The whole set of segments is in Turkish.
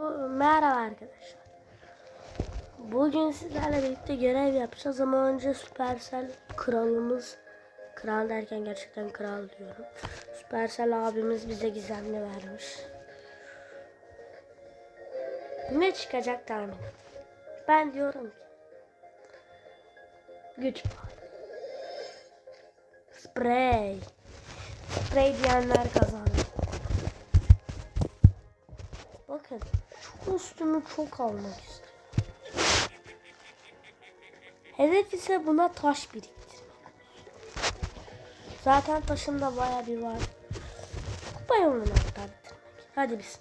Merhaba arkadaşlar. Bugün sizlerle birlikte görev yapacağız ama önce Supercell kralımız Kral derken gerçekten kral diyorum. Supercell abimiz bize gizemli vermiş. Ne çıkacak tahmin. Ben diyorum ki güç puanı. Sprey. Sprey diyenler kazandı. Kostümü çok almak istiyorum. Hedef ise buna taş biriktirmek. Zaten taşım da baya bir var. Kupa yolunu hatta bitirmek. Hadi biz.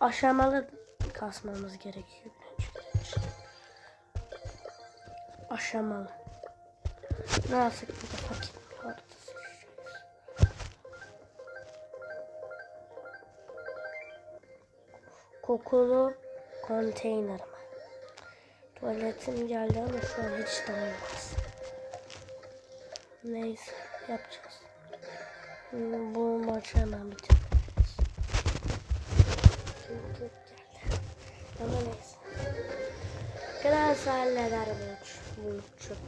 Aşamalı kasmamız gerekiyor. Aşamalı. Nasıl bir fakir Kokulu konteyner mi? Tuvaletim geldi ama şu an hiç de olmaz. Neyse yapacağız. Bu maçı hemen geldi. Ama neyse. Biraz halleder bu, çöp.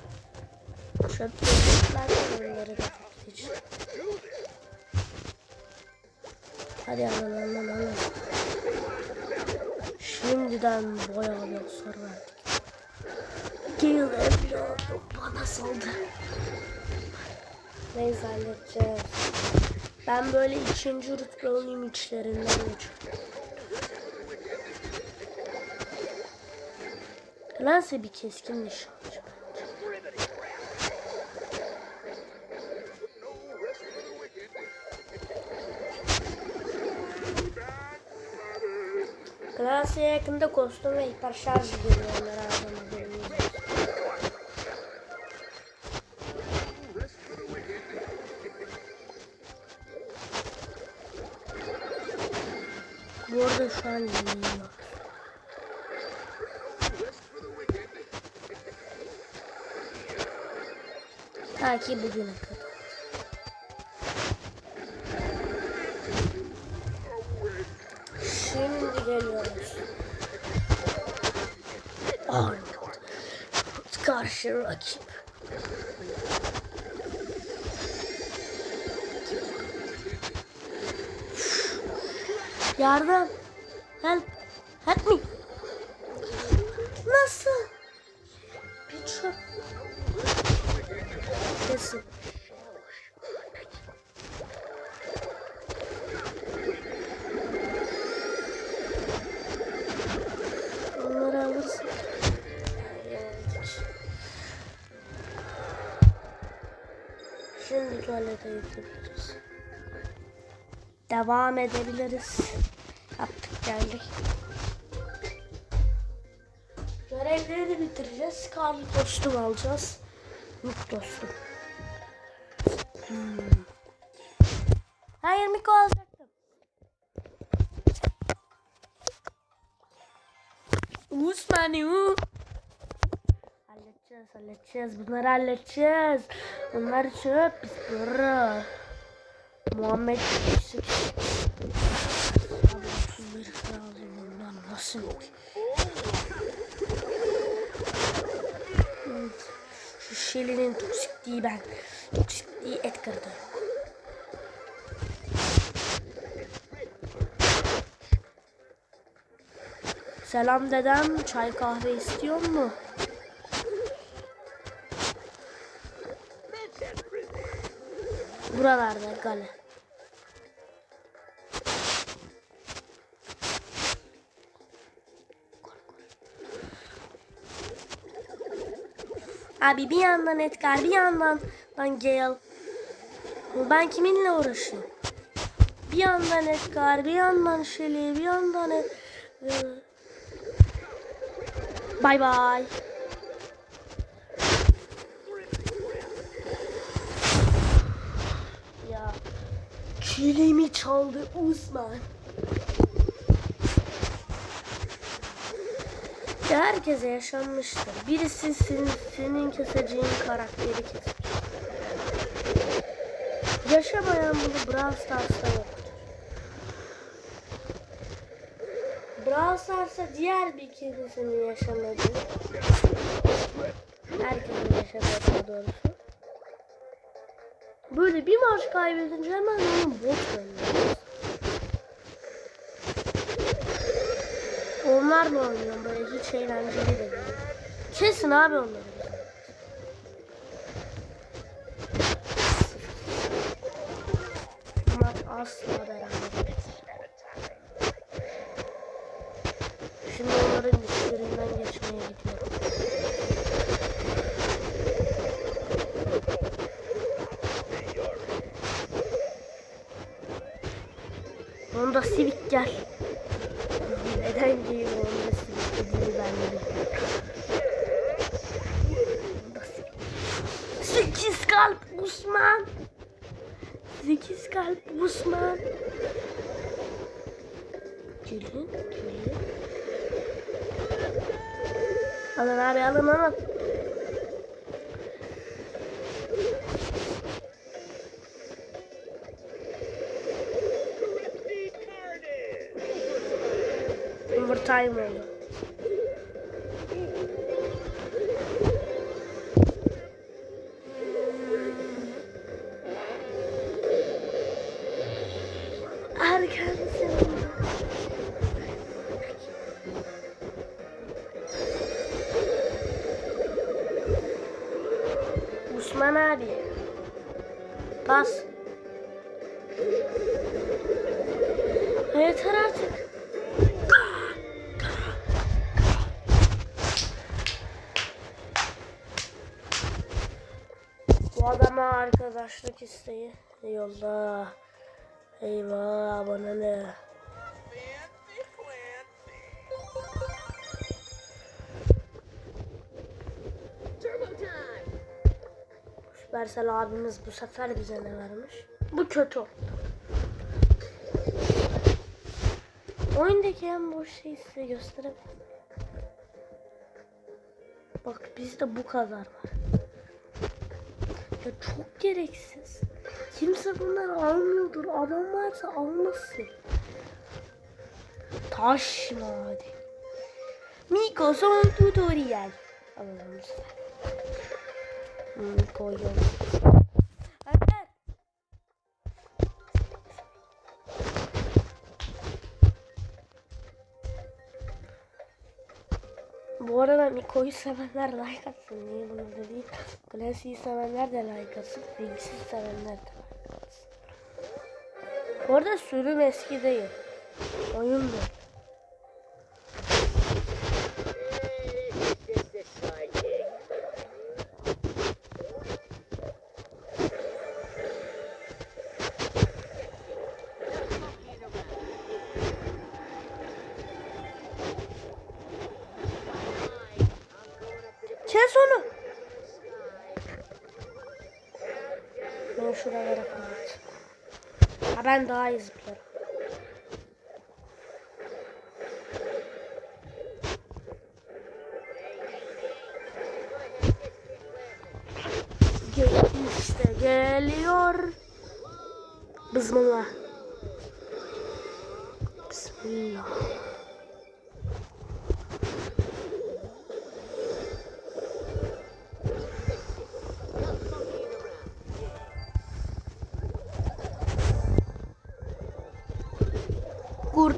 Çöp çöpler onları da toplayacağım. Hadi aman aman aman. Şimdiden bir hasar verdik. Gale evladım bana saldı. Neyse halledeceğiz. Ben böyle ikinci rütbe olayım içlerinden geçiyorum. Nasıl bir keskin nişancı Galatasaray'a yakında kostüm ve hiper şarj geliyor onlara ağzına haberiniz olsun. Bu arada şu an yeniyor. Ta ki bugüne kadar. Karşı rakip. Yardım. Help. Help me. Devam edebiliriz. Yaptık geldik. Görevleri bitireceğiz. Karlı kostüm alacağız. Mik dostum. Hmm. Hayır Miko alacaktım. Usmani u. Halledeceğiz, halledeceğiz. Bunları halledeceğiz. Bunlar çöp. Biz. Muhammed Yusuf. Abi 31 lazım bundan nasıl. Şu Shelly'nin toksikliği ben. Toksikliği kırdı. Selam dedem. Çay kahve istiyor mu? Buralarda gale. Abi bir yandan Edgar bir yandan ben Gale. Ben kiminle uğraşıyorum? Bir yandan Edgar bir yandan Shelly bir yandan Ed... Bay bay. Ya kilimi çaldı Osman. Herkese yaşanmıştır. Birisi senin, senin keseceğin karakteri keser. Yaşamayan bunu Brawl Stars'ta yoktur. Brawl Stars'a diğer bir keresini yaşamadı. Herkesin yaşamadı daha doğrusu. Böyle bir maç kaybedince hemen onun bot oynuyor. Onlarla oynuyorum böyle hiç eğlenceli de değil. Kesin abi onları. Bu Maç asla beraber. Şimdi onların dişlerinden geçmeye gidiyorum. Onda Civic gel. Neden diyeyim onda Civic dediğini ben de bilmiyorum. Onda Civic. Sekiz kalp Osman. Sekiz kalp Osman. Gelin, gelin. Alın abi alın alın. diamond. Arkadaşlık isteği yolla. Eyvah bana ne? Süpersel abimiz bu sefer bize ne vermiş? Bu kötü oldu. Oyundaki en boş şeyi size göstereyim. Bak bizde bu kadar var. Ya çok gereksiz. Kimse bunları almıyordur. Adam varsa almasın. Taş hadi. Miko son tutorial. Lütfen. Miko yok. Bu arada Miko'yu sevenler like atsın. Niye bunu da değil? Classic'i sevenler de like atsın. Wings'i sevenler de like atsın. Bu arada sürüm eski değil. Oyun bu. Ben daha iyi zıplarım. Gel geliyor. Bismillah. Bismillah.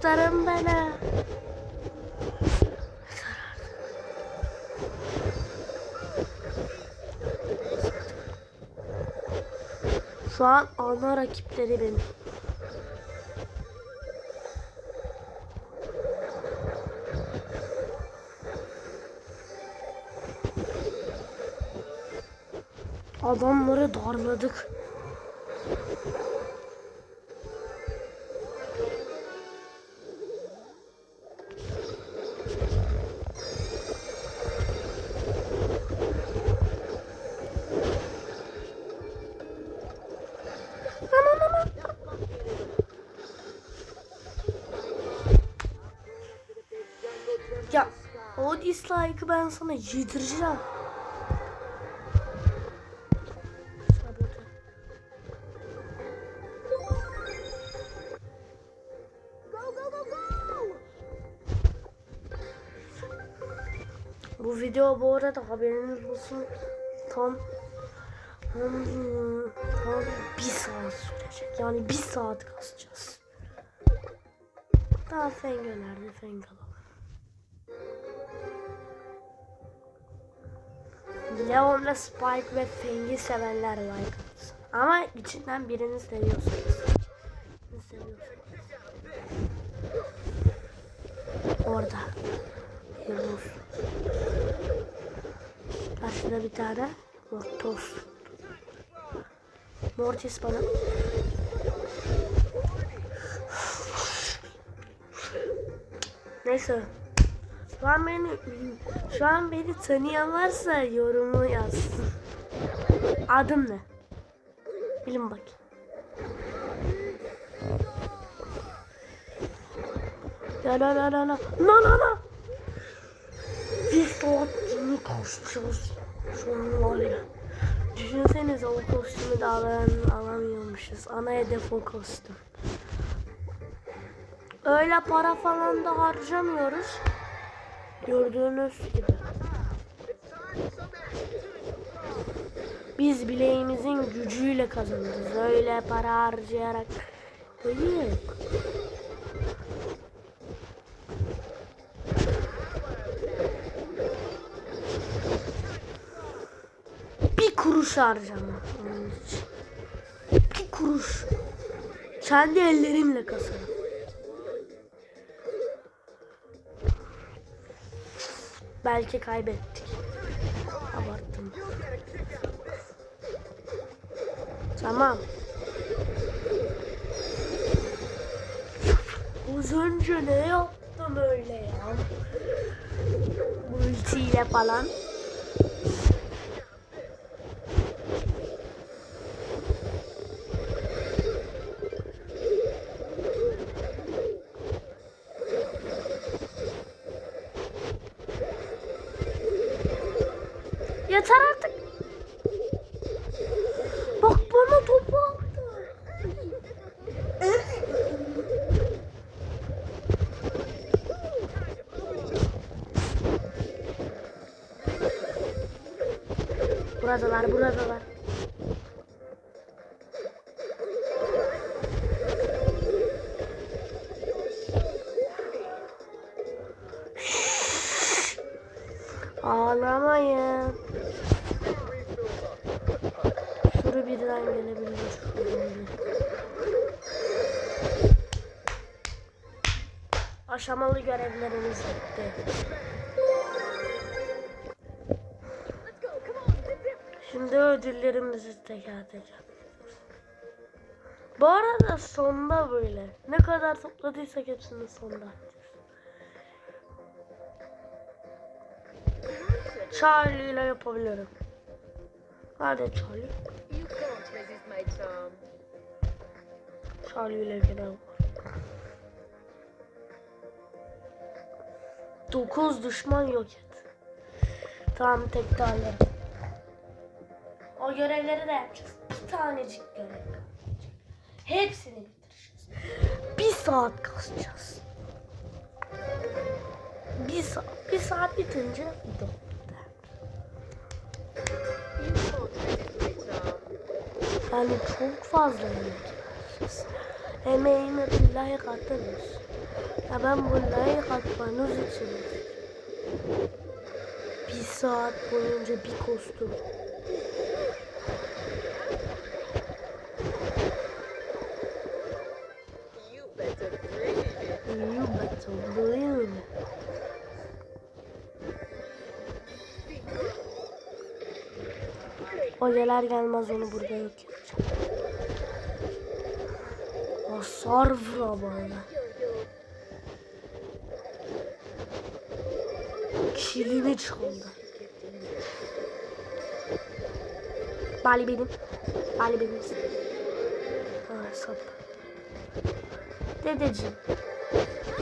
Kurtarın beni. Şu an ana rakipleri benim. Adamları darladık. O dislike'ı ben sana yedireceğim. Bu video bu arada haberiniz olsun tam hmm, tam bir saat sürecek. Yani bir saat kasacağız. Daha Fengo nerede? Fengo Leon'la Spike ve Feng'i sevenler like atsın. Ama içinden birini seviyorsanız. Birini seviyorsanız. Orada. Yavuz. Karşıda bir tane Mortos. Mortis bana. Neyse. Şu an beni, şu an beni tanıyan varsa yorumu yazsın. Adım ne? Bilin bakayım. La la la la la. La la la. Bir saat yeni koşacağız. Şu an var ya. Düşünsenize o kostümü de alamıyormuşuz. Ana hedef o kostüm. Öyle para falan da harcamıyoruz. Gördüğünüz gibi. Biz bileğimizin gücüyle kazanırız. Öyle para harcayarak değil. Bir kuruş harcama. Bir kuruş. Kendi ellerimle kazanırım. Belki kaybettik. Abarttım. Tamam. Az önce ne yaptım öyle ya? Ultiyle falan. Buradalar, buradalar. Ağlamayın. Sürü birden gelebilir. Aşamalı görevlerimiz bitti. Şimdi ödüllerimizi teker teker. Bu arada sonda böyle. Ne kadar topladıysak hepsini sonda. Charlie ile yapabilirim. Hadi Charlie. Charlie ile var. 9 düşman yok et. Tamam tek tane. O görevleri de yapacağız. Bir tanecik görev kalacak. Hepsini bitireceğiz. Bir saat kasacağız. Bir saat. Bir saat bitince video. Yani çok fazla yemek vereceğiz. Emeğimi billahi katlarız. Ya ben bu like atmanız için bir saat boyunca bir kostüm. O gelir gelmez onu burada yok. Hasar vura bana. Kilini çaldı. Bali benim. Bali benim. Ha, sap. Dedeciğim.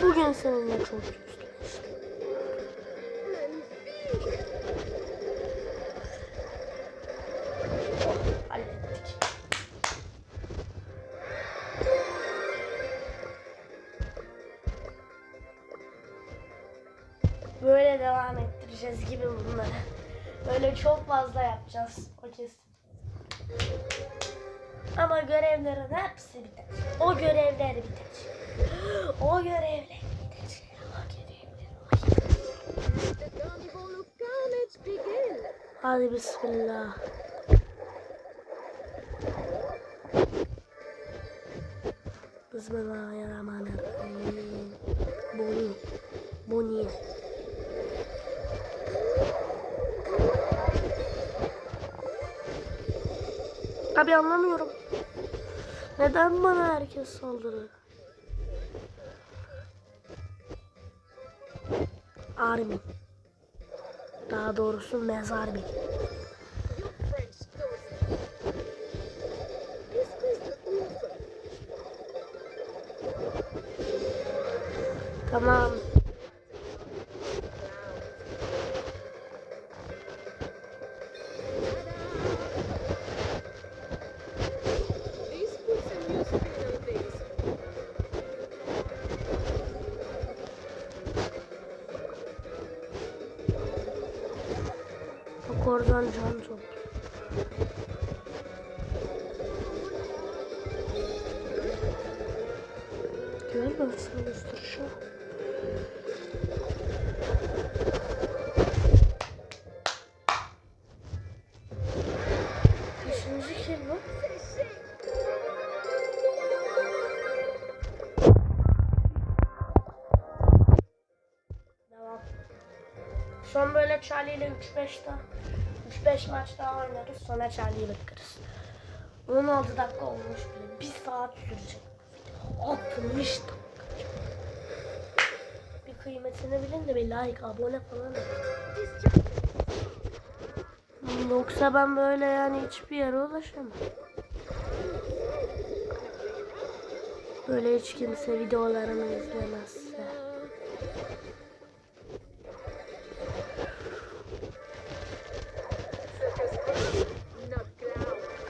Bugün seninle çok yüzleştim. Fazla yapacağız. O kesin. Ama görevlerin hepsi biter. O görevler biter. O görevler biter. O görevler. Hadi bismillah. Bismillahirrahmanirrahim. Boni. Boni. Abi anlamıyorum. Neden bana herkes saldırıyor? Army. Daha doğrusu mezar bir. Tamam. Oradan can top. Görmemişsin Mr. Shaw. Kaçıncı? Devam. Son böyle Charlie ile 3-5 daha 3-5 maç daha oynarız. Sonra Charlie'yi bırakırız. 16 dakika olmuş bile. 1 saat sürecek. 60 dakika. Bir kıymetini bilin de bir like, abone falan atın. Yoksa ben böyle yani hiçbir yere ulaşamam. Böyle hiç kimse videolarımı izlemezse.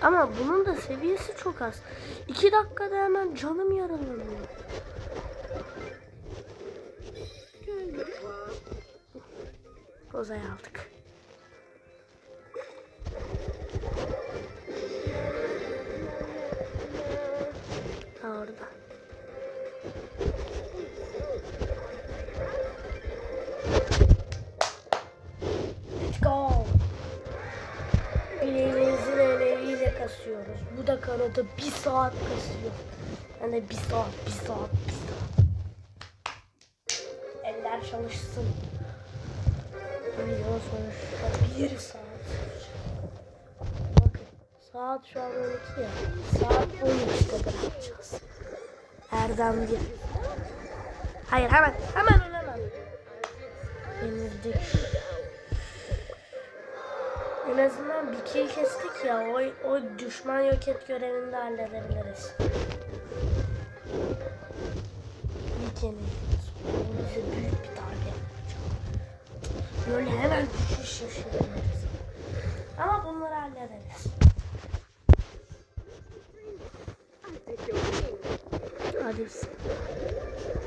Ama bunun da seviyesi çok az. 2 dakikada hemen canım yaralanıyor. Kozayı aldık. Orada. Kasıyoruz. Bu da kanadı bir saat kasıyor. Yani bir saat, bir saat, bir saat. Eller çalışsın. Video sonuçta bir saat. Bakın saat şu an 12 ya. Saat 13'te bırakacağız. Erdem bir. Hayır hemen hemen ölemem. Yenildik. En azından bir kill kestik ya. O, o düşman yok et görevini de halledebiliriz. Yenildik. O bize büyük bir darbe yapacak. Böyle hemen düşüş yaşayabiliriz. Ama bunları hallederiz.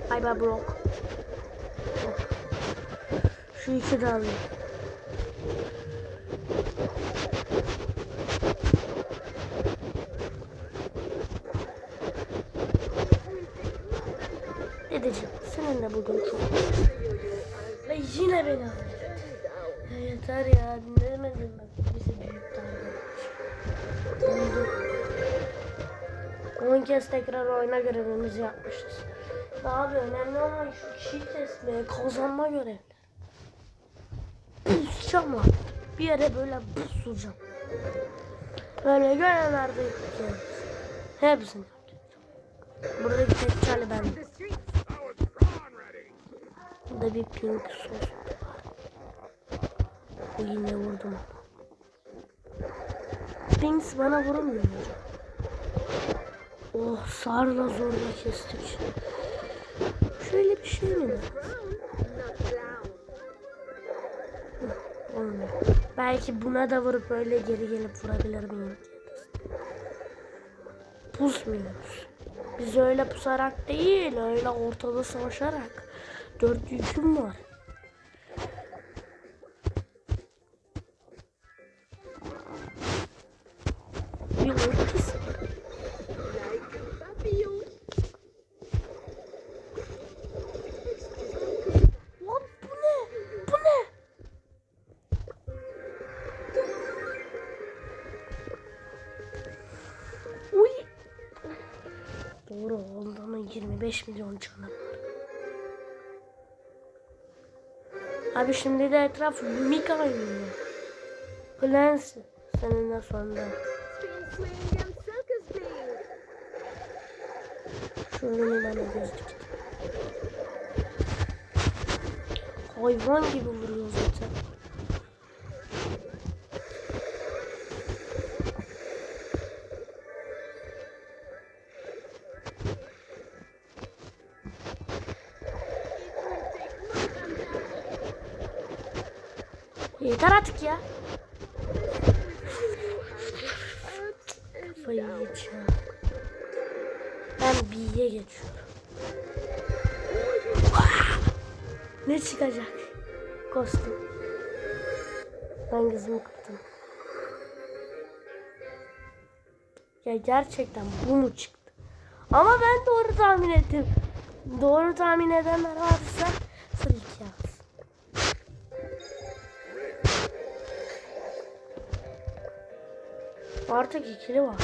Hadi bay Brock. Brock. Şu iki de alayım. Dedeciğim seninle bugün çok ve yine beni hallet. Ya yeter ya dinlemedim bak bize büyük. Oldu. 10 kez tekrar oyna görevimizi yapmışız. Abi önemli olan şu kişiyi kesmeye, kazanma görevleri. Pusacağım artık. Bir yere böyle pusacağım. Böyle görevlerde yapacağız. Hepsini yapacağım. Buradaki tek çare ben. Burada bir pink sos var. Yine vurdum. Pinks bana vurmuyor. Oh sarla zorla kestik. Şöyle bir şey mi var? Olmuyor. Belki buna da vurup öyle geri gelip vurabilir miyim. Pusmuyoruz. Biz öyle pusarak değil, öyle ortada savaşarak. Dört yüküm var. Bir ortası. Doğru olduğuna 25 milyon canım. Abi şimdi de etraf mik oynuyor. Plans seninle sonra. Şöyle bana göz dikti. Hayvan gibi vuruyor zaten. Yeter artık ya. Kafayı yiyeceğim. Ben B'ye geçiyorum. Ne çıkacak? Kostüm. Ben kızımı kırdım. Ya gerçekten bu mu çıktı? Ama ben doğru tahmin ettim. Doğru tahmin edenler varsa Artık ikili varmış.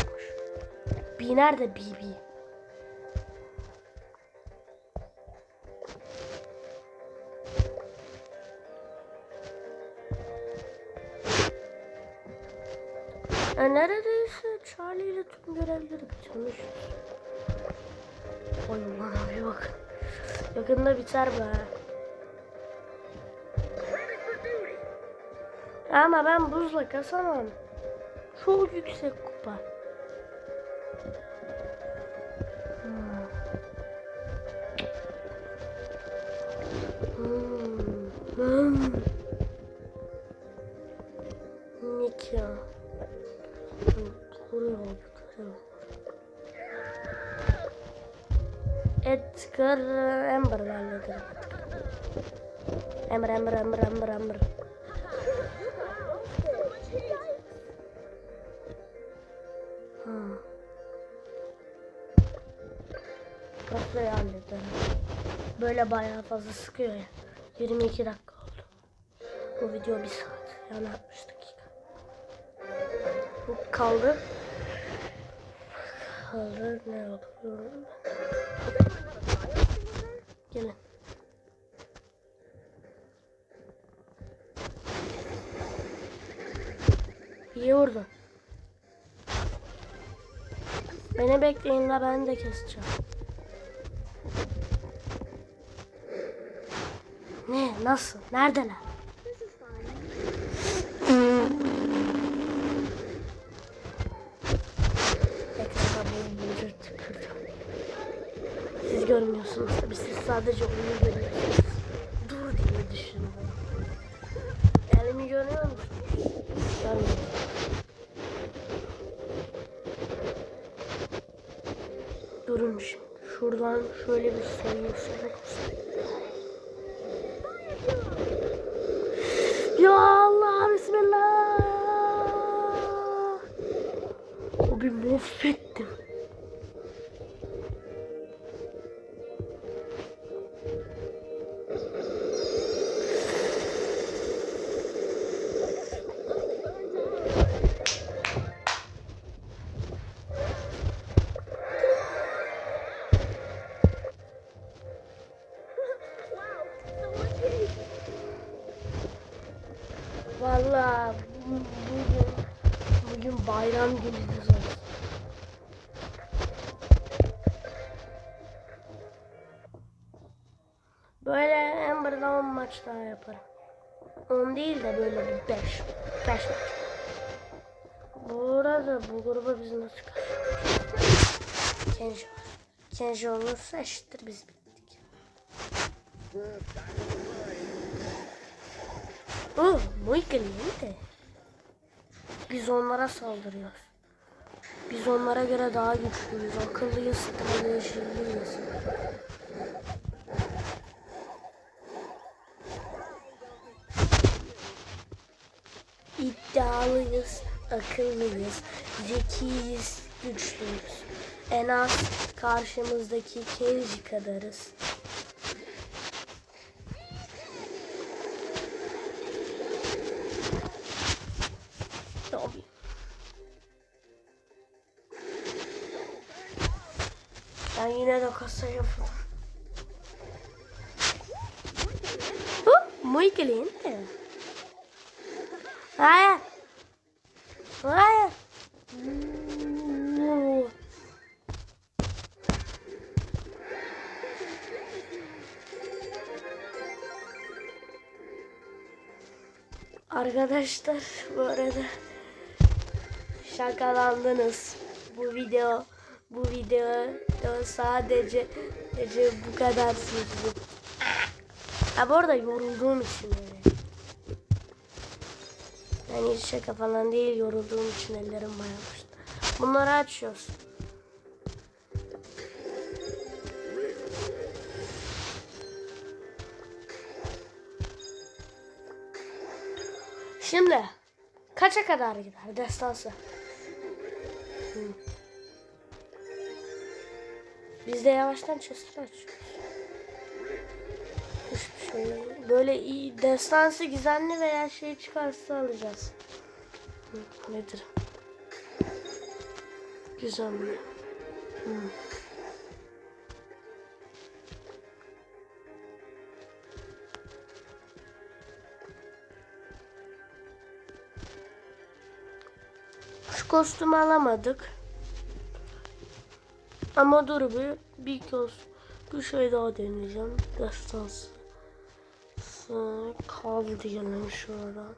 B nerede BB? E neredeyse Charlie ile tüm görevleri bitirmiş. Oy bana bir bakın. Yakında biter be. Ama ben buzla kasamam. Çok yüksek kupa. Hmm. Hmm. Hmm. Nick ya. Kuruyor kuruyor. Edgar Amber'la hallederim. Amber Amber Amber Amber Amber. Kafayı hallederim. Böyle bayağı fazla sıkıyor ya. 22 dakika oldu. Bu video bir saat. Yani 60 dakika. Bu kaldı. Kaldı. Ne yapıyorum? Gelin. İyi vurdu. Beni bekleyin la ben de keseceğim. Nasıl? Neredeler? Siz görmüyorsunuz tabii siz sadece oyunu görüyorsunuz. Dur diye düşündüm. Elimi görüyor musunuz? Görmüyorsunuz. Durun şimdi. Şuradan şöyle bir soyulsarak Ya bayram günümüz olsun. Böyle Amber'da 10 maç daha yaparım. 10 değil de böyle bir 5. 5 maç. Bu arada bu gruba biz nasıl karşılayacağız? Kenji var. Kenji olursa eşittir biz bittik. Oh, muy caliente. Biz onlara saldırıyoruz. Biz onlara göre daha güçlüyüz, akıllıyız, stratejiliyiz. İddialıyız, akıllıyız, zekiyiz, güçlüyüz. En az karşımızdaki Kenji kadarız. Yine de kasa yapalım. Uh, muy caliente. Hayır. Mm. Arkadaşlar bu arada şakalandınız. Bu video bu video sadece sadece bu kadar sürdü. Ha bu arada yorulduğum için öyle. Yani şaka falan değil yorulduğum için ellerim bayamıştı. Bunları açıyoruz. Şimdi kaça kadar gider destansı? Biz de yavaştan chest'i açıyoruz. Şey böyle iyi destansı gizemli veya şey çıkarsa alacağız. Nedir? Gizemli. Hı. Şu kostümü alamadık. Ama dur bir bir kez bir şey daha deneyeceğim. Destansı. Kal diyelim şuradan.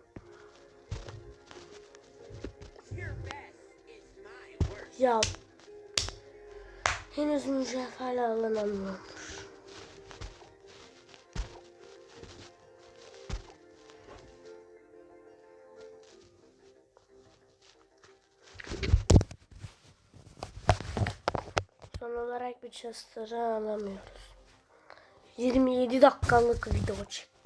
Ya henüz mücevherle alınamıyormuş. Olarak bir chester'ı alamıyoruz. 27 dakikalık video çektik.